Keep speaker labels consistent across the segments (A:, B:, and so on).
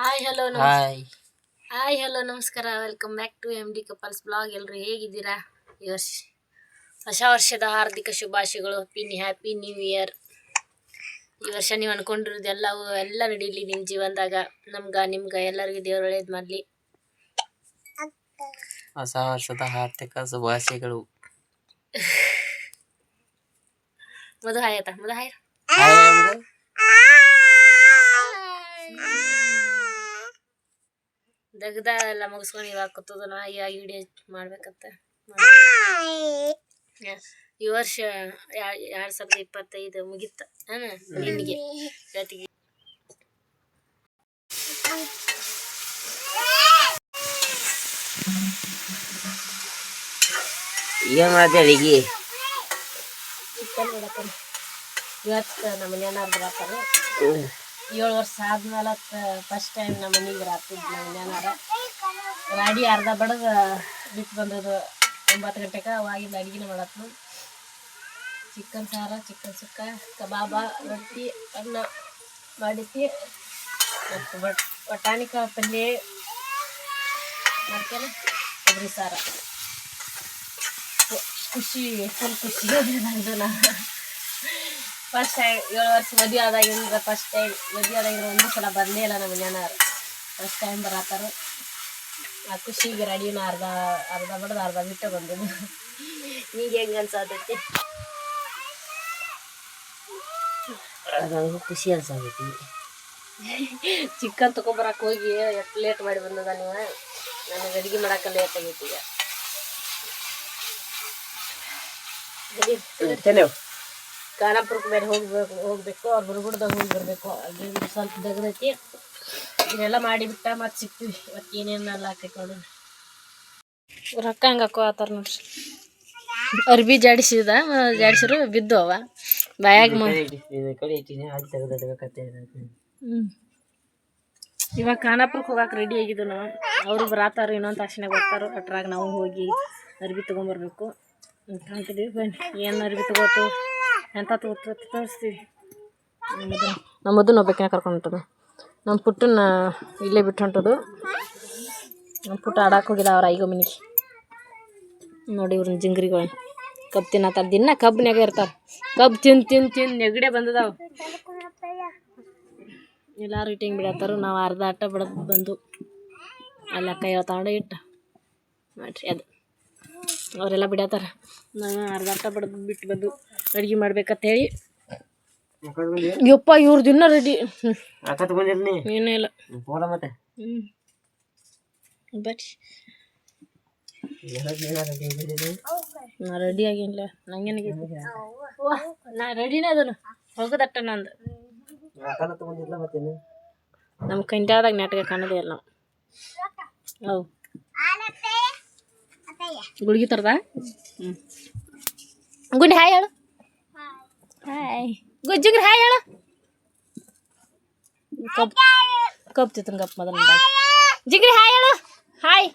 A: Hi hello
B: hi
A: hi hello ನಮಸ್ಕಾರ. Welcome back to M D couples blog ಎಲ್ಲರೂ ಹೇಗಿದ್ದೀರಾ? ಈ ವರ್ಷ ಹೊಸ ವರ್ಷದ ಹಾರ್ದಿಕ ಶುಭಾಶಯಗಳು. ಪಿನ್ ಹ್ಯಾಪಿ ನ್ಯೂ ಇಯರ್ ಈ ವರ್ಷ ನೀವು ಅನ್ಕೊಂಡಿರೋದು ಎಲ್ಲವೂ ಎಲ್ಲ ನಡೀಲಿ ನಿಮ್ಮ ಜೀವನದಾಗ. ನಮ್ಗೆ ನಿಮ್ಗೆ ಎಲ್ಲರಿಗೂ ದೇವ್ರು ಒಳ್ಳೇದು ಮಾಡಲಿ.
B: ಹೊಸ ವರ್ಷದ ಹಾರ್ದಿಕ ಶುಭಾಶಯಗಳು.
A: ಮದು ಹಾಯ್ ಆಯ್ತಾ ಹಾಯ್
B: ಹಾಯ್?
A: ದಗ್ದ ಎಲ್ಲ ಮುಗಿಸ್ಕೊಂಡು ಇವಾಗ ಕೂತದ ನಾ ಇವಾಗ ವಿಡಿಯೋ ಮಾಡ್ಬೇಕಂತ ಈ ವರ್ಷ ಎರಡು ಸಾವಿರದ ಇಪ್ಪತ್ತೈದು ಮುಗಿತ ಹಾಂ ನಿನಗೆ ಜೊತೆಗೆ.
B: ಏನ್ ಮಾಡ್ದೆ ಅಡಿಗೆ?
A: ಇವತ್ತು ನಮ್ಮ ಮನೆಯವ್ರು ಬರತ್ತಾರ ಏಳು ವರ್ಷ ಆದ್ಮೇಲೆ ಫಸ್ಟ್ ಟೈಮ್ ನಮ್ಮ ಮನೆಗೆ ರಾತ್ರಿ ನಮ್ಮ ಮನೆಯವ್ರ ಗಾಡಿ ಅರ್ಧ ಬಡದ ಬಿಟ್ಟು ಬಂದದು ಒಂಬತ್ತು ಗಂಟೆಗೆ ಅವಾಗಿಂದ ಅಡುಗೆನ ಮಾಡತ್ನು. ಚಿಕನ್ ಸಾರ, ಚಿಕನ್ ಸುಕ್ಕ, ಕಬಾಬ, ರೊಟ್ಟಿ, ಅನ್ನ ಮಾಡಿಸಿ. ಮತ್ತು ಬಟ್ ಕಾಳು ಪಲ್ಯ ಮಾಡ್ತೇನೆ. ಕೊಬ್ಬರಿ ಸಾರ. ಖುಷಿ, ಫುಲ್ ಖುಷಿ. ನಂದು ನಾ ಫಸ್ಟ್ ಟೈಮ್ ಏಳು ವರ್ಷ ಮದುವೆ ಆದಾಗಿಂದ ಫಸ್ಟ್ ಟೈಮ್ ಮದುವೆ ಆದಾಗಿಂದ ಒಂದು ಸಲ ಬಂದೇ ಇಲ್ಲ ನಮ್ಮ ಮನೆಯವರು. ಫಸ್ಟ್ ಟೈಮ್ ಬರತ್ತಾರ ಆ ಖುಷಿಗೆ ರೆಡಿನ ಅರ್ಧ ಅರ್ಧ ಬಡ್ದು ಅರ್ಧ ಬಿಟ್ಟು ಬಂದು ಈಗ ಹೆಂಗೆ ಅನ್ಸಾತೈತಿ?
B: ನನಗೂ ಖುಷಿ ಅನ್ಸಾಗೈತಿ
A: ಚಿಕನ್ ತೊಗೊಬರಕ್ಕೆ ಹೋಗಿ ಎಷ್ಟು ಲೇಟ್ ಮಾಡಿ ಬಂದದ ನೀವು? ನನಗೆ ಅಡುಗೆ ಮಾಡಕ್ಕೆ ಲೇಟ್ ಆಗೈತಿ ಈಗ. ಖಾನಾಪುರಕ್ಕೆ ಮೇಲೆ ಹೋಗ್ಬೇಕು ಹೋಗ್ಬೇಕು ಅವ್ರು ಬುರ್ಗುಡ್ದಾಗ ಹೋಗಿ ಬರಬೇಕು. ಅಲ್ಲಿ ಸ್ವಲ್ಪ ದಗದೈತಿ ಇದೆಲ್ಲ ಮಾಡಿಬಿಟ್ಟ ಮತ್ತೆ ಸಿಗ್ತೀವಿ ಇವತ್ತು ಏನೇನೆಲ್ಲ ಹಾಕೈತೆ ನೋಡಿ. ರೊಕ್ಕ ಹಂಗೆ ಹಾಕೋ ಆತಾರ ನೋಡ್ರಿ. ಅರ್ಬಿ ಜಾಡಿಸಿದ ಜಾಡಿಸಿರು ಬಿದ್ದು ಅವ. ಬಾಯಾಗ ಇವಾಗ ಖಾನಾಪುರಕ್ಕೆ ಹೋಗಕ್ಕೆ ರೆಡಿ ಆಗಿದ್ದು ನಾವು. ಅವರು ಬರಾತಾರು ಇನ್ನೊಂದು ತಾಸಿನಾಗ ಬರ್ತಾರೋ. ಅಟ್ರಾಗ ನಾವು ಹೋಗಿ ಅರ್ಬಿ ತೊಗೊಂಬರ್ಬೇಕು. ಅಂತ ಅಂತೀವಿ ಬನ್ನಿ ಏನು ಅರ್ಬಿ ತಗೋತು? ತಗೋತು ತೋರಿಸ್ತೀವಿ ನಮ್ಮದು ನಮ್ಮದನ್ನ ಒಬ್ಬಕಿನ ಕರ್ಕೊಂಡು ನಮ್ಮ ಪುಟ್ಟನ್ನ ಇಲ್ಲೇ ಬಿಟ್ಟು ಹೊಂಟದು. ನಮ್ಮ ಪುಟ್ಟ ಆಡಕ್ಕೆ ಹೋಗಿಲ್ಲ ಅವ್ರ ಐಗೋ ಮನೆಗೆ. ನೋಡಿ ಇವ್ರನ್ನ ಜಿಂಗ್ರಿಗಳು. ಕಬ್ಬು ತಿನ್ನತ್ತಾರ ದಿನ ಕಬ್ಬಿನಾಗ ಇರ್ತಾರೆ. ಕಬ್ಬು ತಿಂದು ತಿಂದು ತಿಂದು ನೆಗಡೆ ಬಂದದವು. ಎಲ್ಲಾರು ಇಟ್ಟಿಂಗ್ ಬಿಡತ್ತಾರ. ನಾವು ಅರ್ಧ ಆಟ ಬಿಡೋದು ಬಂದು ಅಲ್ಲಿ ಅಕ್ಕ ಹೇಳ್ತಾಂಡ ಇಟ್ಟು. ಮಾಡ್ರಿ ಅದು. ಅವರೆಲ್ಲ ಬಿಡತ್ತಾರ ನಾನು ಅರ್ಧ ಬಡ್ದು ಬಿಟ್ಟು ಬಂದು ಅಡುಗೆ ಮಾಡ್ಬೇಕಂತ ಹೇಳಿ ಯಪ್ಪ ಇವ್ರದ್ದು ಇನ್ನೂ ರೆಡಿ ಏನೂ ಇಲ್ಲ. ಹ್ಞೂ ಬರ್ರಿ ನಾ ರೆಡಿ ಆಗಿಲ್ಲ ನಂಗೇನಿಗೆ ನಾ ರೆಡಿನೇ ಅದನು. ಹೋಗೋದಟ್ಟ ನಂದು. ನಮ್ಮ ಕಂಟ್ಯಾದಾಗ ನೆಟ್ಗೆ ಕಾಣೋದೇ ಇಲ್ಲ ನಾವು. ಹೌದು. ಗುಳಿಗೆ ತರದ ಹ್ಞೂ ಗುಂಡಿ ಹಾಯ್ ಹೇಳು ಹಾಯ್ ಗುಜ್ಜಿಗ್ರಿ ಹಾಯ್ ಹೇಳು ಕಪ್ ಕಪ್ ತಿತ್ತನ್ ಕಪ್ ಮೊದಲ ಜಿಗ್ರಿ ಹಾಯ್ ಹೇಳು ಹಾಯ್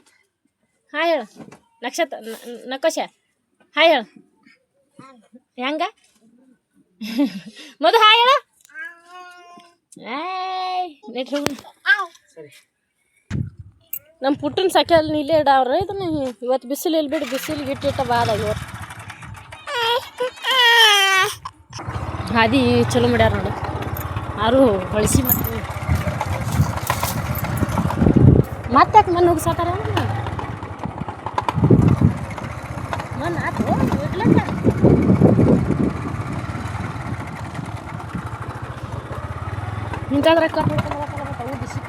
A: ಹಾಯ್ ಹೇಳು ನಕ್ಷತ್ರ ನ- ನ- ನಕೋಶ ಹಾಯ್ ಹೇಳು ಹೆಂಗ ಮದು ಹಾಯ್ ಹೇಳು ಏಯ್ ನೆಟ್ ಹೋಗು
B: ಸರಿ
A: ನಮ್ಮ ಪುಟ್ಟನ ಸಕಲ್ ನೀಲೇಡ ಇಡಾವ್ರ ಇದನ್ನ ಇವತ್ತು ಬಿಸಿಲು ಇಲ್ಲಿ ಬಿಡು, ಬಿಸಿಲಿಗೆ ಇಟ್ಟ ಬಾದ ಇವತ್ತು ಹಾದಿ ಚಲೋ ಮಾಡ್ಯಾರ ನೋಡು. ಯಾರು ಹೊಳಿಸಿ ಮತ್ತೆ ಯಾಕೆ ಮಣ್ಣು ಹೋಗ್ಸಾತಾರ ಮಣ್ಣು ಆತು ನಿಂತಾದ್ರೆ ಕರ್ಕೊಂಡು ಬಿಸಿ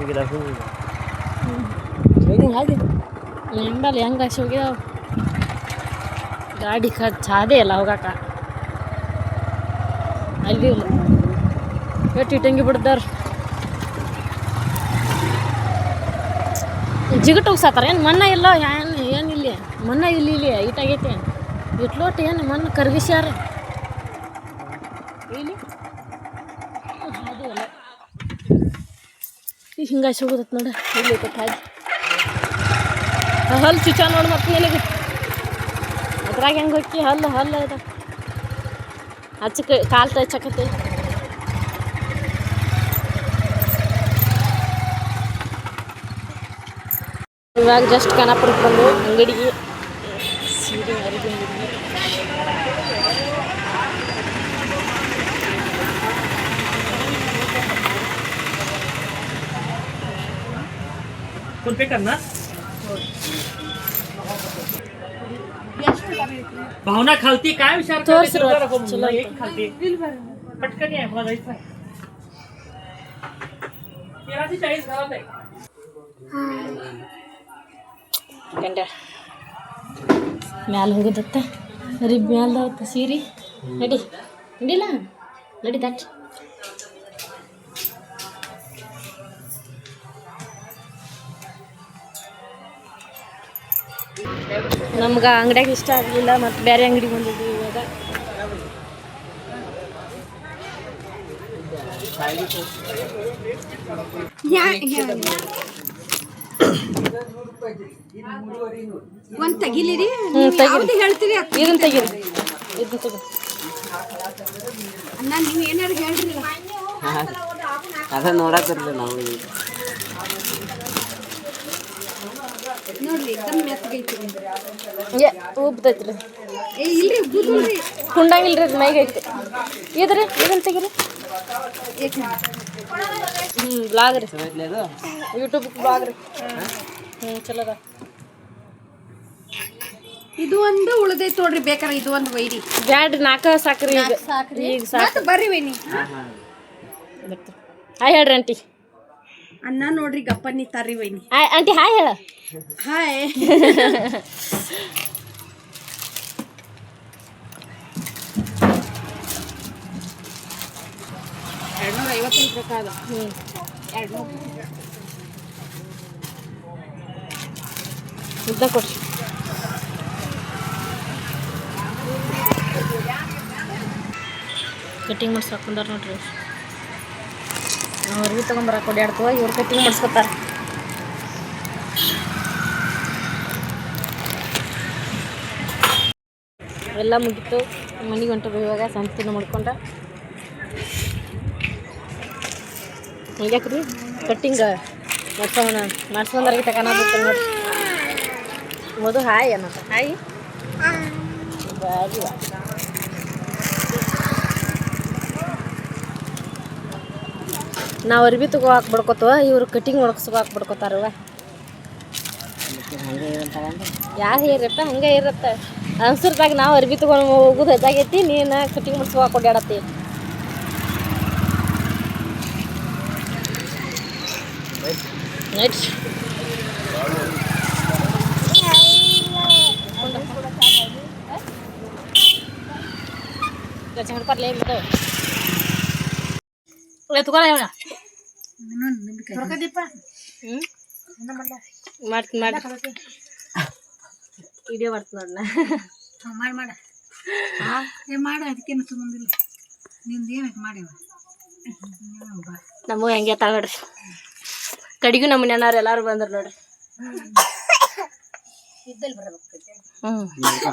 B: ಹೋಗಿಲ್ಲ ಹೋಗಿಲ್ಲ.
A: ಹಾಗೆ. ಹೆಂಗಲ್ಲ ಹೆಂಗ ಹೋಗ್ಯಾವ ಗಾಡಿ ಕ ಅದೇ ಇಲ್ಲ ಹೋಗಾಕ. ಅಲ್ಲಿ ಇಲ್ಲ ಇಟ್ಟಂಗಿ ಬಿಡ್ದಾರ. ಜಿಗಟ್ ಹೋಗ್ಸಾತಾರ ಏನು ಮಣ್ಣ ಇಲ್ಲ, ಏನು, ಏನಿಲ್ಲ? ಮಣ್ಣ ಇಲ್ಲಿ ಇಲ್ಲಿ ಇಟ್ಟಾಗೈತೆ ಇಟ್ಲೋಟ್ ಏನು ಮಣ್ಣು ಕರ್ಗಿಸ್ಯಾರ? ಹಿಂಗಾಸಿ ಹೋಗುತ್ತೆ ನೋಡ ಇಲ್ಲಿ ಹಾಕಿ ಹಲ್ಲು ಚುಚ ನೋಡಿ ಮತ್ತೆ ನಿನಗೆ. ಅದ್ರಾಗ ಹೆಂಗೆ ಹೊಕ್ಕಿ? ಹಲ್ಲು ಹಲ್ಲು ಅದ. ಹಚ್ಚಕ್ಕೆ ಕಾಲು ತಚ್ಚಕತ್ತೆ ಇವಾಗ ಜಸ್ಟ್ ಕನಪುರಕ್ಕೆ ಬಂದು ಅಂಗಡಿಗೆ.
B: फोन पे करना भावना खालती काय विचार
A: तोच रोज.
B: नको
A: चला
B: एक खालती पटकन आहे मला जायचं आहे तेराशे चाळीस घरात आहे
A: ಗಂಡ ಮ್ಯಾಲ ಹೋಗೋದತ್ತ ಅರಿಬ್ ಮ್ಯಾಲ್ದವತ್ತ ಸೀರೆ ನಡಿ ನಡಿಲ್ಲ ನಡಿ ದಟ್ ನಮ್ಗೆ ಅಂಗಡಿಯಾಗ ಇಷ್ಟ ಆಗಲಿಲ್ಲ ಮತ್ತು ಬೇರೆ ಅಂಗಡಿಗೆ ಬಂದಿದ್ವಿ ಇವಾಗ.
C: ಒಂದ್ ತೆಗಿಲಿರಿ?
A: ಹ್ಞೂ ತೆಗೀರಿ
C: ಹೇಳ್ತೀರಿ
A: ಇದನ್ನ ತೆಗಿರಿ. ಇದನ್ನ ತೆಗೀರಿ.
C: ಅಣ್ಣ ನೀವು ಏನಾರು ಹೇಳ್ರಿ.
B: ಅದ ನೋಡತ್ತಿರ್ಲಿ ನಾವು
C: ನೋಡ್ರಿ ಕಮ್ಮಿ
A: ಏ ಉಬ್ತೈತ್ರಿ
C: ಏ ಇಲ್ರಿ
A: ಕುಂಡಂಗಿಲ್ರಿ ಅದು ಮೈಗೆ ಐತೆ. ಇದ್ರಿ ಇದನ್ನ ತೆಗೀರಿ. ಹ್ಞೂ ಬ್ಲಾಗ್ ರೀ ಯೂಟ್ಯೂಬ್ ಬ್ಲಾಗ್ ರೀ ಹ್ಞೂ ಚಲೋ ಅದ.
C: ಇದು ಒಂದು ಉಳ್ದೈತಿ ನೋಡ್ರಿ ಬೇಕಾರೆ ಇದು ಒಂದು ವೈರಿ.
A: ಬ್ಯಾಡ್ರಿ ನಾಲ್ಕ ಸಾಕ್ರಿ ಈಗ. ಈಗ ಸಾಕು.
C: ಬರ್ರಿ ವೈನಿ.
A: ಹಾಯ್ ಹೇಳ್ರಿ ಆಂಟಿ
C: ಅನ್ನ ನೋಡ್ರಿ ಗಪ್ಪನಿ ತಾರಿ ವೈನಿ
A: ಹಾಯ್ ಆಂಟಿ ಹಾಯ್ ಹೇಳ.
C: ಹಾಯ್. ಎರಡ್ನೂರ ಐವತ್ತೈದು ರೂಪಾಯಿ ಅದ.
A: ಹ್ಞೂ
C: ಎರಡ್ನೂರು
A: ಉದ್ದ ಕೊಡ್ರಿ ಕಟಿಂಗ್ ಮಾಡ್ಸಿ ಹಾಕೊಂಡಾರ ನೋಡ್ರಿ. ಅರ್ವಿ ತೊಗೊಂಬರಕ್ಕೆ ಓಡಾಡ್ತವ ಇವ್ರು ಕಟಿಂಗ್ ಮಾಡಿಸ್ಕೊತಾರ. ಎಲ್ಲ ಮುಗಿತು. ಮನೆಗೆ ಹೊಂಟು ಇವಾಗ ಸಂತಿನ ಮಾಡ್ಕೊಂಡ. ಯಾಕ್ರಿ ಕಟ್ಟಿಂಗ್ ಮಾಡ್ಸೋಣ ಮಾಡ್ಸ್ಕೊಂಡಾರ್ಗೆ ತಗೋಣ ನೋಡಿ ಮದು ಹಾಯ್ ಅನ್ನತ್ತ ಹಾಯ್. ಬಾರಿ ನಾವು ಅರ್ಬಿ ತಗೋ ಹಾಕಿ ಬಡ್ಕೋತವ ಇವ್ರು ಕಟಿಂಗ್ ಮಾಡ್ಸ್ಕೊ ಹಾಕಿ ಬಡ್ಕೋತಾರವ ಯಾರು ಹೇರಪ್ಪ ಹಂಗೆ ಇರತ್ತ ಅನ್ಸರ್ದಾಗ ನಾವು ಅರ್ಬಿ ತಗೊಂಡು ಹೋಗೋದು ಹೆಚ್ಚಾಗೈತಿ ನೀನು ಕಟಿಂಗ್ ಮುಡ್ಸ್ಕೊ ಹಾಕಿ ಓಡಾಡತ್ತಿ ಮಾಡ್ತೀನಿ ಮಾಡಿ ವಿಡಿಯೋ ಮಾಡ್ತೀನಿ ನೋಡಣ
C: ಮಾಡಿ ಮಾಡ. ಏ ಮಾಡ ಅದಕ್ಕೇನು ಸುಮ್ಮನಿಲ್ಲ ನಿಮ್ದು ಏನಕ್ಕೆ ಮಾಡಿವ
A: ನಮ್ಮ ಹೆಂಗೆ ತಾಳ ನೋಡ್ರಿ. ಕಡಿಗೂ ನಮ್ಮ ಮನೆಯವ್ರು ಎಲ್ಲಾರು ಬಂದ್ರು ನೋಡ್ರಿ.
C: ಇದ್ದಲ್ಲಿ ಬರ್ಬೇಕು
A: ಹ್ಞೂ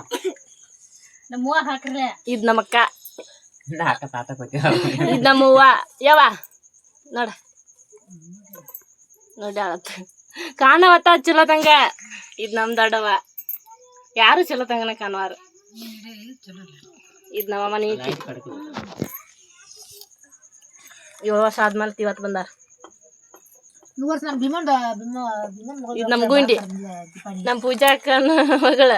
C: ನಮ್ಮ ಹೂವ ಹಾಕ್ರಲ್ಲ
A: ಇದು ನಮ್ಮಕ್ಕ. ಇದು ನಮ್ಮವ್ವ. ಯಾವ ನೋಡ. ನೋಡಿ ಆಳತ್ತ ಕಾಣವತ್ತ ಚಲೋ ತಂಗ. ಇದು ನಮ್ಮ ದೊಡ್ಡವ. ಯಾರು ಚಲೋ ತಂಗನ ಕಾಣುವಾರು? ಇದು ನಮ್ಮ ಮನೆ ಐತಿ ಏಳು ವರ್ಷ ಆದ್ಮೇಲೆ ಇವತ್ತು ಬಂದಾರ.
C: ನಮ್ ನಮ್ಮ ಭೀಮಂಡ
A: ಇದು ನಮ್ಮ ಗುಂಡಿ. ನಮ್ಮ ಪೂಜಾ ಅಕ್ಕನ ಮಗಳ.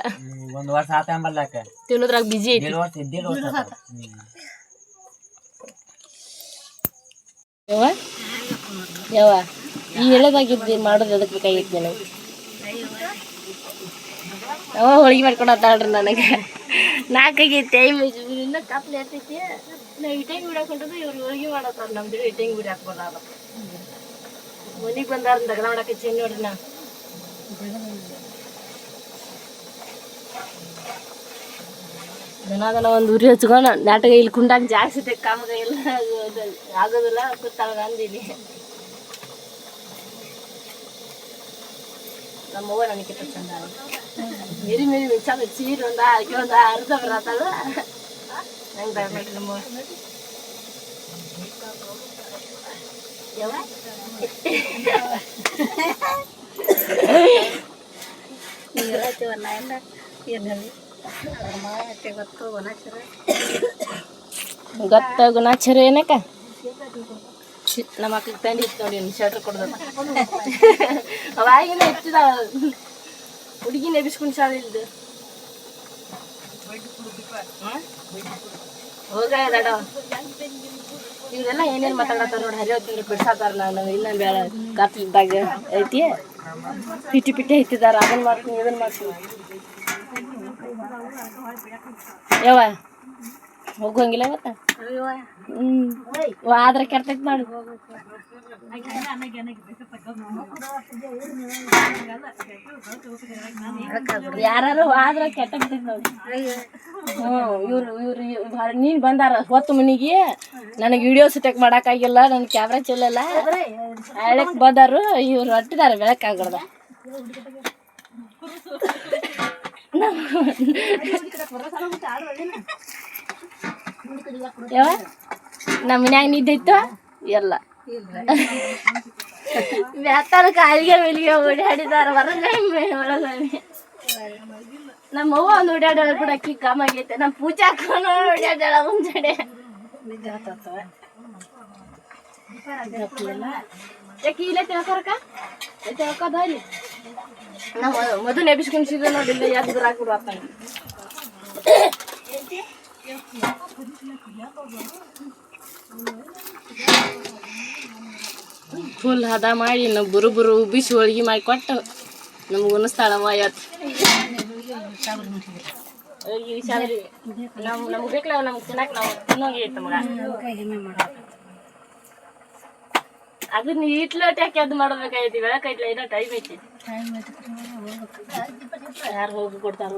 B: ಒಂದು ವರ್ಷ ಆತ ಅಂಬಲ್ಲಾಕ
A: ತಿನ್ನೋದ್ರಾಗ ಬಿಜಿ ಐತಿ. ಯವ್ವ ಯವ್ವ ಈ ಎಳೆದಾಗಿದ್ದು ಮಾಡೋದು ಅದಕ್ಕೆ ಬೇಕಾಗಿತ್ತು ನನಗೆ? ಅವ ಹೋಳಿಗೆ ಮಾಡ್ಕೊಡತ್ತಾಳ್ರಿ ನನಗೆ. ನಾಲ್ಕಾಗೈತಿ ಟೈಮ್ ಇನ್ನೂ ಕತ್ಲೆ ಎತ್ತೈತಿ ನಾ ಇಟಂಗಿ ಹೊಂಟದ್ದು ಇವ್ರು ಹೋಳಿಗೆ ಮಾಡತ್ತಾರ ನಮ್ದು ಇಟಂಗಿ ಬಿಡಕ್ಕೆ ಬರಲ್ಲ ಮನೆಗೆ ಬಂದಾರ ದಗದ ಮಾಡಕ್ಕೆ ಚೆನ್ನ ನೋಡ್ರಿ ನಾ. ದಿನ ಒಂದು ಉರಿ ಹಚ್ಕೊಂಡು ನಾಟಕ ಇಲ್ಲಿ ಕುಂಡಾಗ ಜಾಸ್ತಿ ಐತೆ ಕಾಮಗ ಎಲ್ಲ ಆಗೋದು- ಆಗೋದಿಲ್ಲ ಕೂತಾಳ ಅಂದಿನಿ ನಮ್ಮವ್ವ ನನಗಿಂತ ಚಂದ ಮಿರಿ ಮಿರಿ ಮಿಚ್ಚದ ಚೀರ್ ಒಂದ ಆಕೆ ಒಂದ ಅರ್ಧ ಬರತ್ತಾಳ ಹೆಂಗ್ ಬರ್ಬೇಕು ನಮ್ಮವ್ವ ಯವ್ವ
C: ಇವಲ್ಲ ಎಲ್ಲ ಏನು ಹೇಳಿ ಅದ್ರ ಮಾತೆ ಗೊತ್ತು
A: ಗುಣಾಚಾರ ಏನಕ್ಕ? ನಮ್ಮ ಮಕ್ಳಿಗೆ ತಂಡಿ ಇತ್ತು ನೋಡಿ ಶರ್ಟ್ರ್ ಕೊಡ್ದ ಅವಾಗಿನ ಹೆಚ್ಚಿದ ಹುಡುಗಿನ ಎಬ್ಬಿಸ್ಕೊಂಡು ಶಾಲೆ ಇಲ್ದು. ಹೋಗ ದಡ. ಇವ್ರೆಲ್ಲ ಏನೇನು ಮಾತಾಡತ್ತಾರ ನೋಡಿ ಹರಿಯೋ ತಿಂಗಳು ಬಿಡ್ಸಾತಾರ ನಾನು ಇನ್ನೊಂದು ಬೇಡ. ಗಾತ್ಲಿದ್ದಾಗ ಐತಿ. ಪಿಟಿ ಪಿಟಿ ಐತಿದಾರ ಅದನ್ನ ಮಾಡ್ತೀನಿ ಇದನ್ನ ಮಾಡ್ತೀನಿ. ಯವ್ವ ಹೋಗಂಗಿಲ್ಲ ಗೊತ್ತಾ ಹ್ಮ್, ಆದ್ರೆ ಕೆಟ್ಟ ಮಾಡು. ಯಾರು ಆದ್ರೆ ಕೆಟ್ಟ ನೋಡಿ. ಹ್ಮ್, ಇವ್ರು ಇವ್ರು ನೀನ್ ಬಂದಾರ, ಹೊತ್ತು ಮನಿಗೆ, ನನಗೆ ವಿಡಿಯೋ ಸೆಟೆಕ್ ಮಾಡಕ್ಕಾಗಿಲ್ಲ, ನನ್ ಕ್ಯಾಮ್ರಾ ಚೆಲ್ಲಲ್ಲ ಹೇಳಕ್ ಬಂದಾರು, ಇವ್ರು ಹೊಟ್ಟಿದಾರ ಬೆಳಕಾಗ್ಬಾರ್ದ ನಮ್ಮ ಮನ್ಯಾಗ ನಿದ್ದೈತು ಎಲ್ಲ ಬ್ಯಾತಾರ ಕಾಲಿಗೆ ಮೇಲಿಗೆ ಓಡಾಡಿದಾರ ಹೊರಗೆ ನಮ್ಮ ಅವ್ವ ಒಂದು ಓಡಾಡೋಳ ಕೂಡ ಅಕ್ಕಿ, ಕಾಮ್ ಆಗೈತೆ. ನಮ್ಮ ಪೂಜಾ ಹಾಕೊಂಡು ಓಡಾಡೋಳ ಮುಂಜಾನೆ ಯಾಕೆ ಇಲ್ಲೇ ತಿಳ್ಕೊರಕ ತಿಳ್ಕೋದ ಅಲ್ಲಿ ನಮ್ಮ ಮದು ನೆಬಿಸ್ಕೊಂಡ್ಸಿದ ನೋಡಿ ಇಲ್ಲ ಯಾವ್ದು ಹಾಕ್ಬಿಡು ಆತಾನೆ ಫುಲ್ ಹದ ಮಾಡಿ ನಾವು ಬುರು ಬುರು ಉಬ್ಬಿಸಿ ಹೋಳಿಗೆ ಮಾಡಿ ಕೊಟ್ಟು ನಮ್ಗೆ ಉಣಿಸ್ತಾಳವ್ವ ಇವತ್ತು. ನಾವು ನಮ್ಗೆ ಬೇಕಲ್ಲ ನಮ್ಗೆ ತಿನ್ನಕ್ಕೆ ನಾವು ತಿನ್ನೋಂಗೆ ಐತೆ ಮಗ. ಅದನ್ನ ಇಟ್ಲಟ್ ಯಾಕೆ ಅದು ಮಾಡ್ಬೇಕಾಗೈತಿ ಬೆಳಕೈತ್ಲ ಏನೋ ಟೈಮ್ ಐತಿ. ಯಾರು ಹೋಗಿ ಕೊಡ್ತಾರ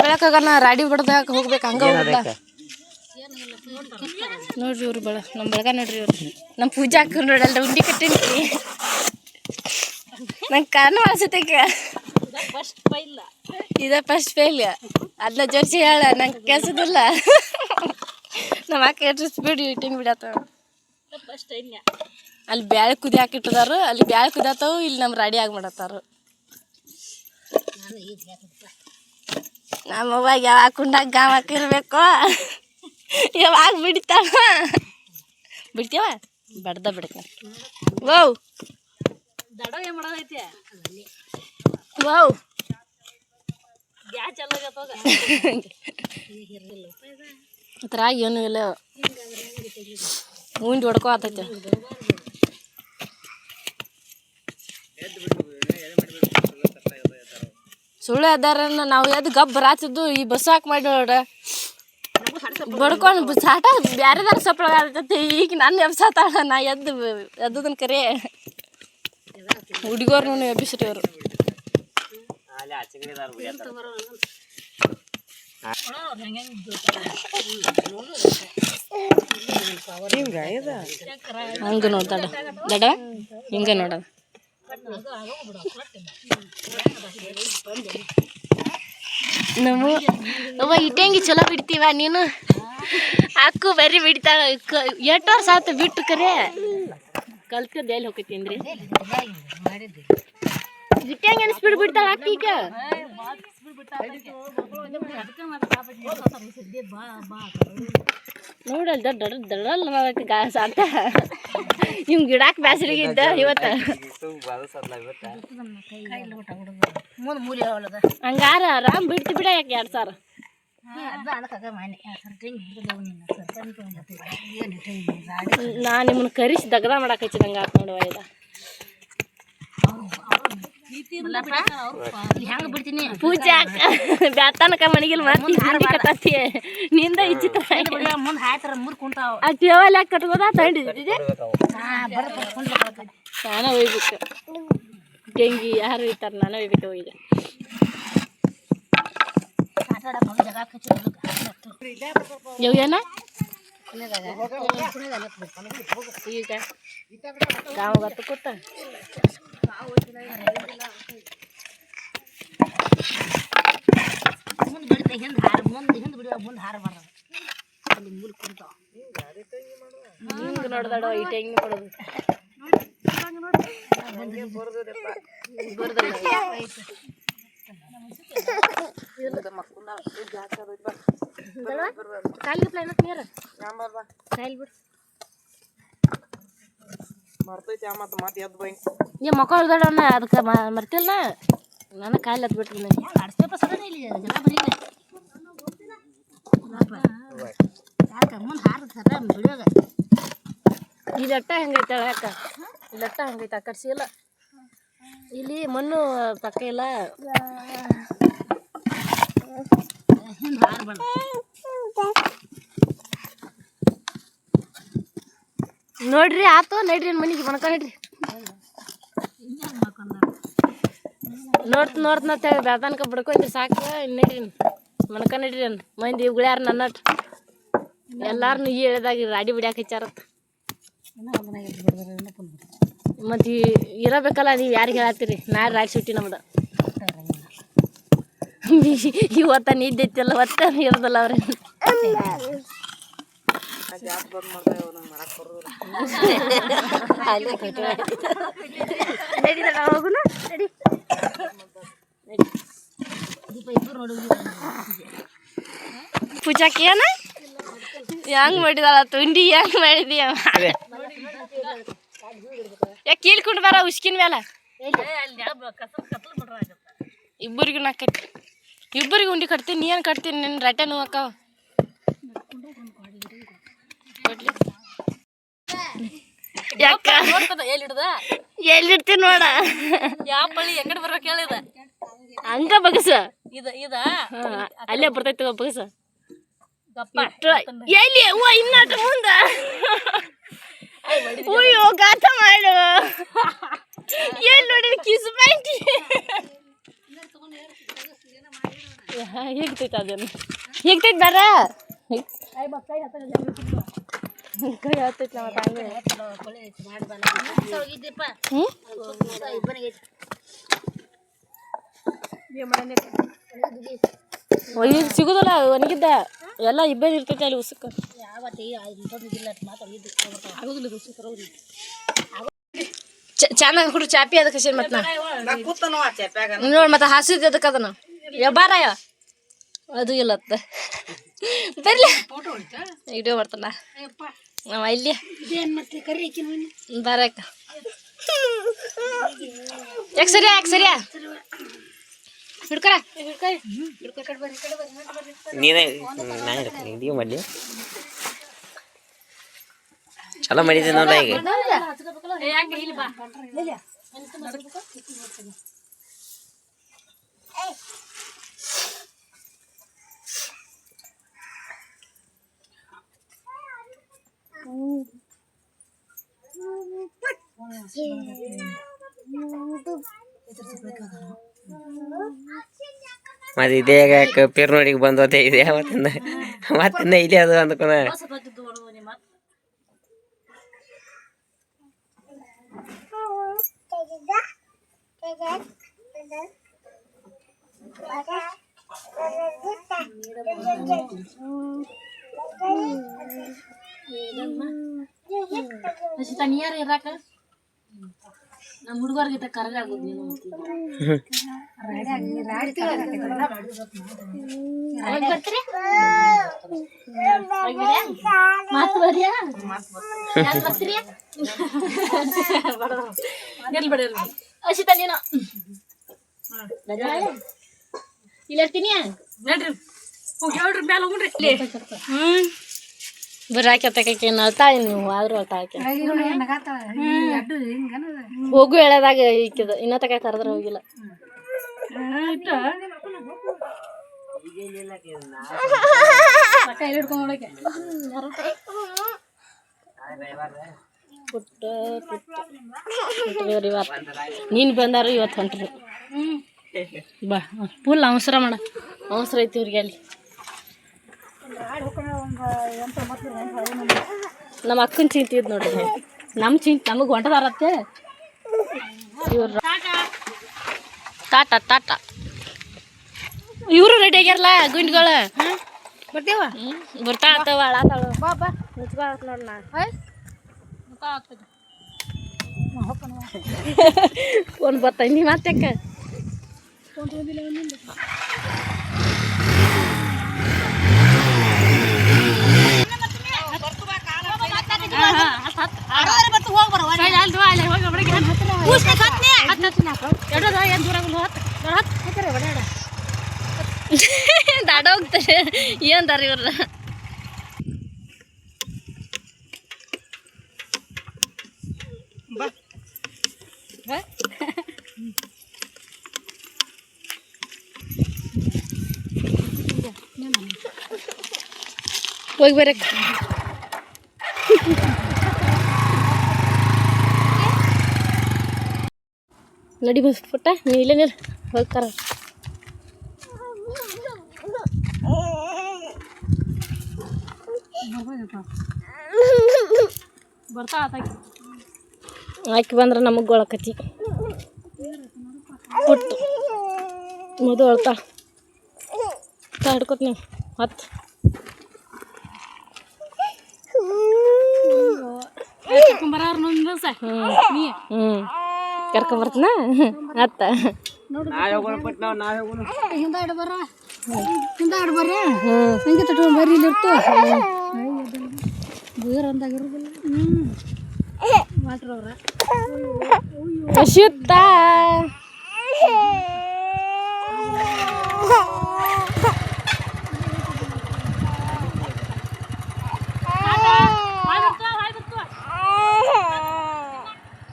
A: ಬೆಳಕಾಗನ ರಾಡಿ ಬಡ್ದಾಕ ಹೋಗ್ಬೇಕು ಹಂಗ ಹೋಗ್ಬಿಡ್ಲ ನೋಡ್ರಿ ಇವ್ರು ಬೆಳ ನಮ್ಮ ಬೆಳಗ ನೋಡ್ರಿ ಇವ್ರು. ನಮ್ಮ ಪೂಜೆ ಹಾಕೊಂಡು ನೋಡಲ್ರ ಉಂಡಿ ಕಟ್ಟಿನಿ. ನಂಗೆ ಕಾರಣ ಅನ್ಸುತ್ತಕ್ಕ ಇದ ಫಸ್ಟ್ ಫೇಲ್ ಅದನ್ನ ಜೋಡಿಸಿ ಹೇಳ ನಂಗೆ ಕೆಲ್ಸದಿಲ್ಲ. ನಮ್ಮ ಅಕ್ಕ ಎಷ್ಟು ಸ್ಪೀಡ್ ಇಟ್ಟಿನ ಬಿಡತ್ತ ಅಲ್ಲಿ ಬ್ಯಾಳೆ ಕುದಿ ಹಾಕಿಟ್ಟದಾರು ಅಲ್ಲಿ ಬ್ಯಾಳೆ ಕುದಿಯತ್ತವು ಇಲ್ಲಿ ನಮ್ಮ ರೆಡಿ ಆಗಿ ಮಾಡತ್ತಾರು. ನಮ್ಮವ್ವ ಯಾವಾಗ ಕುಂಡಾಗ ಗಾಮ ಹಾಕಿರ್ಬೇಕು ಯಾವಾಗ ಬಿಡ್ತಾವ? ಬಿಡ್ತೀವ? ಬಡ್ದ ಬಿಡ್ತ
C: ವಾವ್
A: ವಾವ್
C: ಗ್ಯಾಸ್
A: ಅದ್ರ ಏನು ಇಲ್ಲ. ಉಂಡಿ ಹೊಡ್ಕೋ ಆತೈತೆ. ಸುಳ್ಳು ಅದಾರ ನಾವು ಎದ್ದು ಗಬ್ ಬರಾತಿದ್ದು ಈ ಬಸ್ ಹಾಕಿ ಮಾಡಿ ನೋಡ ಬಡ್ಕೊಂಡು ಸಾಟ ಬ್ಯಾರೆದಾರ ಸಪ್ಳ ಆಗ್ತೈತಿ ಈಗ ನನ್ನ ಎಬ್ಸಾತಾಳ ನಾ ಎದ್ದು ಎದ್ದದನ್ ಕರೆ. ಹುಡುಗರು ಎಬ್ಬಿಸ್ರಿ ಅವರು ಹಂಗ ನೋಡ್ತಾಡ ದಡ, ಹಿಂಗ ನೋಡ. ನಮ್ಮ ಅವ್ವ ಇಟ್ಟಂಗಿ ಚಲೋ ಬಿಡ್ತೀವ ನೀನು? ಅಕ್ಕು ಬರೀ ಬಿಡ್ತಾಳ. ಎಷ್ಟು ವರ್ಷ ಆತು ಬಿಟ್ಟು ಕರೆ. ಕಲ್ತ್ಕೊಂಡು ಎಲ್ಲಿ ಹೋಗೈತಿ ಇಟ್ಟಂಗಿ ಅನಿಸ್ಬಿಟ್ಟು ಬಿಡ್ತಾಳ ಅಕ್ಕ ಈಗ ನೋಡಲ್ ದೊಡ್ಡ ದೊಡ್ಡ ದೊಡ್ಡಲ್ಲ ಮಾಡಕ್ಕೆ ಗಾಸ ಅಂತ ನಿಮ್ ಗಿಡಕ್ಕೆ ಬ್ಯಾಸರಿಗೆ ಇದ್ದ ಇವತ್ತ. ಹಂಗಾರ ಆರಾಮ್ ಬಿಡ್ತಿ ಬಿಡ ಯಾಕೆ ಎರಡು ಸಾವಿರ. ನಾ ನಿಮ್ಮನ್ನ ಕರಿಸಿ ದಗದ ಮಾಡಕ್ಕೆ ಹಚ್ಚಿ ನಂಗೆ ಆತ್ ನೋಡುವ
C: ಬಿಡ್ತೀನಿ
A: ಪೂಜೆ ಬ್ಯಾತನಕ ಮನೆಗಿಲ್ ಮತ್ತೆ ಹಿಂಡಿ ಕಟ್ಟಾತಿ ನಿಂದ ಇಚ್ಚಿತ
C: ಮುಂದೆ ಹಾಯ್ತಾರ ಮೂರು ಕುಂತಾವ.
A: ಆ ಟೇವಲ್ ಯಾಕೆ ಕಟ್ಕೋದ ತಂಡಿದ್ದಿದೆ
B: ಬರ್ಬೇಕವು.
A: ನಾನು ಒಯ್ಬೇಕು ತೆಂಗಿ ಯಾರು ಇರ್ತಾರೆ ನಾನು ಒಯ್ಬೇಕು ಹೋಗಿದೆ ಯವ್ ಏನ ಈಗ ಕಾವು ಗತ್ತು ಕೂತ.
C: ಮುಂದೆ ಬಿಡ್ತೆ ಹಿಂದೆ ಹಾರ ಮುಂದೆ ಹಿಂದೆ ಬಿಡುವ ಮುಂದೆ ಹಾರ ಬರೋದು ಅಲ್ಲಿ ಕುಂತಾವ
A: ಹಿಂಗೆ ನೋಡ್ದಾಡೋ ಈ ತೆಂಗಿನ ಕೊಡೋದು ಕಾಲಿಗೆ ಪ್ಲಾನ್ ನೀರು ಕಾಯಿಲ್ ಬಿಡು
B: ಮರ್ತೈತಿ ಮತ್ತ ಮತ್ತೆ ಎದ್ದು ಬೈ
A: ಈ ಮಕ್ಕ ಹೊಲ್ದಣ್ಣ ಅದಕ್ಕೆ ಮರ್ತಿಲ್ಲ ನನ್ನ ಬಿಟ್ಟಿದ್ದೀನಿ
C: ಆಡ್ಸ್ಬೇಕು ಸರ ಇಲ್ಲಿ, ಜನ ಬರೀ ಯಾಕೆ ಮುಂದೆ ಹಾರ ಸರ ಬಿಡೋಗ
A: ಇಲ್ಲಿ ಅಟ್ಟ ಹೆಂಗೈತೆ ಯಾಕ? ಈ ಲಟ್ಟ ಹಂಗೈತೆ ಆ ಇಲ್ಲ ಮಣ್ಣು ಪಕ್ಕ ಇಲ್ಲ
C: ಹಿಂದೆ ಹಾರಬೇಡ
A: ನೋಡ್ರಿ, ಆತು, ನಡ್ರಿ ಮನೆಗೆ ನಡ್ರಿ. ನೋಡ್ತ ನೋಡ್ತ ನಾ ಬೇತಾನಕ ಬಿಡ್ಕೊಂಡ್ರಿ ಸಾಕು. ಮನಕ ಅನ್ ಮಂದಿ ಉಗುಳ್ಯಾರ ನನ್ನಟ್. ಎಲ್ಲಾರು ಈ ಹೇಳಿದಾಗ ರಾಡಿ ಬಿಡ್ಯಾಕ ಹಚ್ಚಾರತ್ತ ಮತ್ತೆ ಇರಬೇಕಲ್ಲ, ನೀವು ಯಾರಿಗೆ ಹೇಳತ್ತೀರಿ? ನಾಳೆ ರಾಡಿ ಸುಟ್ಟಿ ನಮ್ದು. ಇವತ್ತ ನಿದ್ದೆ ಐತಿಲ್ಲ ಒತ್ತ ಇರೋದಲ್ಲ ಪೂಜಾಕಿ ಏನ? ಹೆಂಗ್ ಮಾಡಿದಾಳ ತುಂಡಿ ಹೆಂಗ್ ಮಾಡಿದೀಯ? ಯಾ ಕೀಳ್ಕೊಂಡು ಬರ, ಉಸ್ಕಿನ ಮೇಲೆ ಇಬ್ಬರಿಗೂ ನಾ ಕಟ್ಟಿ, ಇಬ್ಬರಿಗೂ ಉಂಡಿ ಕಟ್ತೀನಿ ನೀನು ಕಟ್ತೀನಿ ನಿನ್ನ ರಟೆ ನೋವು ಯಾಕ? ಎಲ್ಲಿಡ್ತೀನಿ ನೋಡ.
C: ಯಾವ ಪಳ್ಳಿ ಎಂಗಡೆ ಬರ್ಬೇಕು ಹೇಳಿದ
A: ಹಂಗ ಬಗಸ.
C: ಇದ ಇದ?
A: ಅಲ್ಲೇ ಬರ್ತೈತಿ ಬಗಸ. ಎಲ್ಲಿ? ಹೂವ ಇನ್ನಟ ಮುಂದ. ಅಯ್ಯೋ ಗಾತ ಮಾಡು. ಎಲ್ಲಿ ನೋಡಿ ಕಿಸ್ ಪಾಯಿಂಟ್. ಹೇಗ್ತೈತೆ ಅದನ್ನು? ಹೇಗ್ತೈತೆ ಬರ ಸಿಗುದಿಲ್ಲ ಒಣಗಿದ್ದ ಎಲ್ಲ ಇಬ್ಬರು ಇರ್ತೈತೆ ಅಲ್ಲಿ ಉಸುಕ ಚೆನ್ನಾಗಿ ಹುಡುಗ ಚಾಪಿ ಅದಕ್ಕೆ ಹಸಿ ಮತ್ತೆ ನೋಡ್ ಮತ್ತೆ ಹಸಿದ ಅದಕ್ಕೆ ಅದನ್ನ ಯಾರ ಅದು ಇಲ್ಲತ್ತ ಬರ್ಲಿ ವಿಡಿಯೋ ಮಾಡ್ತಾನ ನಾವ ಇಲ್ಲಿ ಬರಕ ಯಾಕೆ ಸರಿಯಾ ಯಾಕೆ ಸರಿಯಾ ಹಿಡ್ಕರ
B: ನೀನೇ ನಾ ಮಾಡಿ ಚಲೋ ಮಾಡಿದ್ದೆ ನೋಡ ಈಗ ಮತ್ತೆ ಇದೇ ಪೇರ್ ನೋಡಿಗೆ ಬಂದೋತೆ ಇದೆ ಅವತ್ತಿಂದ ಮತ್ತಿಂದ ಇಲ್ಲಿ ಅದು ಅಂದ್ಕೊನ
A: ಹಸಿತ ನೀರು ಇರಾಕ? ನಮ್ಮ ಹುಡುಗರ್ಗಿಂತ ಕರಗ ಆಗೋದು ನೀನು ಮಾತು ಬರಿಯಾ? ಬರ್ತೀರಿ? ಎಲ್ಲಿ ಬಿಡ ಹಸಿತ ನೀನು. ಇಲ್ಲ ಇರ್ತೀನಿ?
C: ನಡ್ರಿ. ಹೋಗಿ ಹೇಳ್ರಿ ಮ್ಯಾಲ ಹೋಗ್ರಿ
A: ಹ್ಮ್. ಬರ್ರಿ ಹಾಕಿ ತಕಕ್ಕೆ ಅಳ್ತಾ ನೀವು ಆದ್ರೂ ಅಳ್ತಾ ಹಾಕಿ
C: ಅಡ್ಡು ಹಿಂಗನ
A: ಹೋಗು ಹೇಳದಾಗ ಈಕಿದ ಇನ್ನ ತಕ ಕರೆದ್ರೆ ಹೋಗಿಲ್ಲ. ಪುಟ್ಟ ನೀನು ಬಂದಾರು ಇವತ್ತು ಹೊಂಟ್ರಿ. ಬಾ ಫುಲ್ ಅವಸರ ಮಾಡ. ಅವಸರ ಐತಿ ಇವ್ರಿಗೆ ಅಲ್ಲಿ. ನಮ್ಮ ಅಕ್ಕನ ಚಿಂತೆ ಇದ್ ನೋಡ್ರಿ. ನಮ್ಮ ಚಿಂತೆ ನಮಗೆ ಹೊಂಟದಾರತ್ತೆ ಇವ್ರು ತಾಟ ತಾಟ ಇವರು ರೆಡಿ ಆಗ್ಯಾರಲ್ಲ ಗುಂಡ್ಗಳು?
C: ಬರ್ತೀವ?
A: ಬರ್ತಾ ಆತವ ಅಳಾತಾಳು ಬಾ ಬಾ. ಮುಚ್ಕೊ ನೋಡ್ ನಾ. ಫೋನ್ ಬರ್ತಾ ನೀ ಮಾತ್ಯಾಕ ದಾಡ ಹೋಗ್ತಾರೆ. ಏನದಾರ ಇವ್ರ? ಹೋಗಿ ಬರಕ್ಕೆ. ನಡಿ ಬಸ್ ಪುಟ್ಟ ನೀ ಇಲ್ಲೇ ನೀರು ಹೋಗ್ತಾರ. ಬರ್ತಾ ಆಕಿ. ಬಂದ್ರೆ ನಮಗೆ ಗೊಳಕತಿ. ಪುಟ್ಟು ಮದು ಅಳ್ತಾ. ಹಿಡ್ಕೊತ ನೀವು ಹತ್ತು ಹ್ಞೂ ಹ್ಞೂ ಕರ್ಕೊಂಬರ್ತೀನ ಅತ್ತ
C: ಹಿಂದ ಇಡ ಬರ್ರ ಹಿಂದ ಇಡ ಬರ್ರಿ
A: ಹ್ಞೂ
C: ಹಂಗೆ ತಟ್ಕೊಂಡು ಬರ್ರಿ ಇಲ್ಲಿ ಇರ್ತು ಬೀರ್ ಅಂದಾಗ ಇರೋದಿಲ್ಲ ಹ್ಞೂ ಮಾಡ್ರ ಅವ್ರ
A: ಅಶುತ್ತ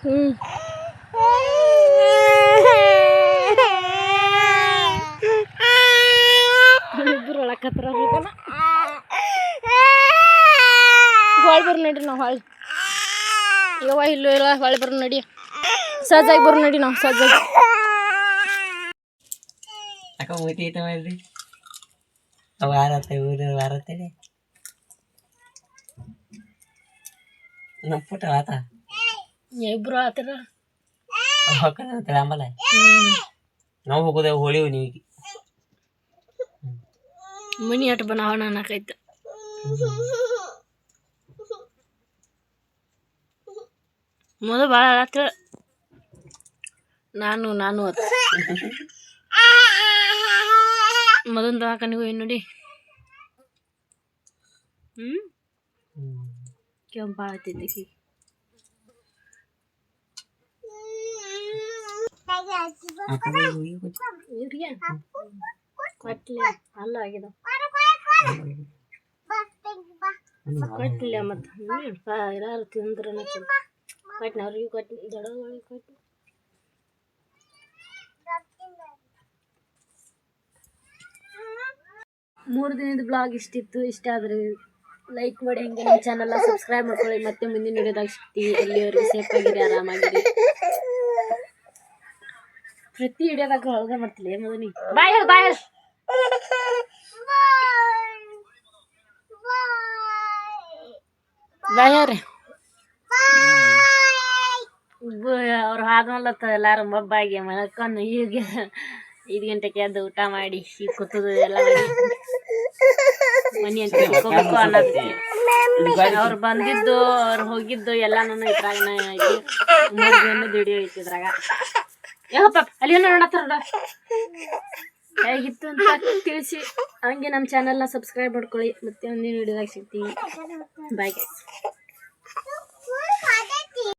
A: ಹ್ಞೂ ಇಬ್ಬರು ಒಳಕತ್ರ ಹೊಳ್ ಬರ್ ನಡ್ರಿ ನಾವು ಹೊಳ್ ಯವ್ವ ಇಲ್ಲೂ ಇಲ್ಲ ಹೊಳೆ ಬರ್ ನಡಿ. ಸಜ್ಜಾಗಿ ಬರ್ ನಡಿ ನಾವು ಸಜ್ಜಾಗಿ.
B: ಅಕ್ಕ ಮೂತಿ ಐತೆ ಮಾಡ್ರಿ ವಾರತ್ತೆ ಊರು ವಾರತ್ತೇನೆ ನಮ್ಮ ಪುಟ್ಟ ಆತ.
A: ಇಬ್ರು ಆತರ?
B: ಆಮೇಲೆ ನಾವು ಹೋಗೋದೇ ಹೋಳಿ ನೀವು
A: ಮನಿ ಅಟ್ ಬನಾವಣ ಅನ್ನಕೈತ ಮೊದಲು ಭಾಳ ರಾತ್ರಿ ನಾನು ನಾನು ಅತ್ತ ಮೊದಲು ದವಾಖಾನಿಗೆ ಹೋಗಿ ನೋಡಿ. ಹ್ಞೂ ಕೆಂಪು ಭಾಳ ಆಕಿಗೆ. ಇವ್ರಿಗೆ? ಕೊಟ್ಲೆ ಅಲ್ಲ ಆಗಿದ ಕೊಟ್ಲೆ ಮತ್ತು ಇರಾರು ತಿಂದ್ರೆ ಕೊಟ್ಟಿನ ಅವ್ರಿಗೆ ಕೊಟ್ಟು ದೊಡ್ಡಗಳಿಗೆ ಕೊಟ್ಟು ಮೂರು ದಿನದ ಬ್ಲಾಗ್ ಇಷ್ಟಿತ್ತು ಇಷ್ಟ ಆದ್ರೆ ಲೈಕ್ ಮಾಡಿ ಹಂಗೆ ನಮ್ಮ ಚಾನಲ್ನ ಸಬ್ಸ್ಕ್ರೈಬ್ ಮಾಡ್ಕೊಳ್ಳಿ. ಮತ್ತೆ ಮುಂದಿನ ವಿಡಿಯೋದಾಗ ಸಿಗ್ತೀವಿ. ಎಲ್ಲಿವರೆಗೂ ಸೇಫ್ ಆಗಿರಿ ಆರಾಮಾಗಿರಿ ಪ್ರತಿ ವಿಡಿಯೋದಾಗ ಹೊಳಗೆ ಮಾಡ್ತಿಲ್ಲ ಮದನಿ ಬಾಯ್ ಹೇಳು ಬಾಯ್ ಹೇಳು. ಬಾಯ್ ಹೇಳ್ರಿ ಅವ್ರು ಆದ್ಮೇಲೆ ಎಲ್ಲಾರು ಮಬ್ಬಾಗಿ ಮಲ್ಕೊಂಡು ಈಗ ಐದು ಗಂಟೆಗೆ ಎದ್ದು ಊಟ ಮಾಡಿ ಕೂತದು ಎಲ್ಲ ಮನಿ ಅಂತ ತಿಳ್ಕೊಬೇಕು ಅನ್ನೋದಕ್ಕೆ. ಅವ್ರು ಬಂದಿದ್ದು, ಅವ್ರು ಹೋಗಿದ್ದು ಎಲ್ಲಾನು ಇದ್ರಾಗ ಐತಿ ಮೂರು ದುಡಿಯೋ ಐತಿ ಇದ್ರಾಗ. ಯಾಕಪ್ಪ ಅಲ್ಲಿ ನೋಡತ್ತಾರ ಹೇಗಿತ್ತು ಅಂತ ತಿಳಿಸಿ. ಹಂಗೆ ನಮ್ಮ ಚಾನಲ್ನ ಸಬ್ಸ್ಕ್ರೈಬ್ ಮಾಡ್ಕೊಳ್ಳಿ. ಮತ್ತೆ ಒಂದಿನ ವಿಡಿಯೋದಾಗ ಸಿಗ್ತೀವಿ ಬಾಯ್ 我画的地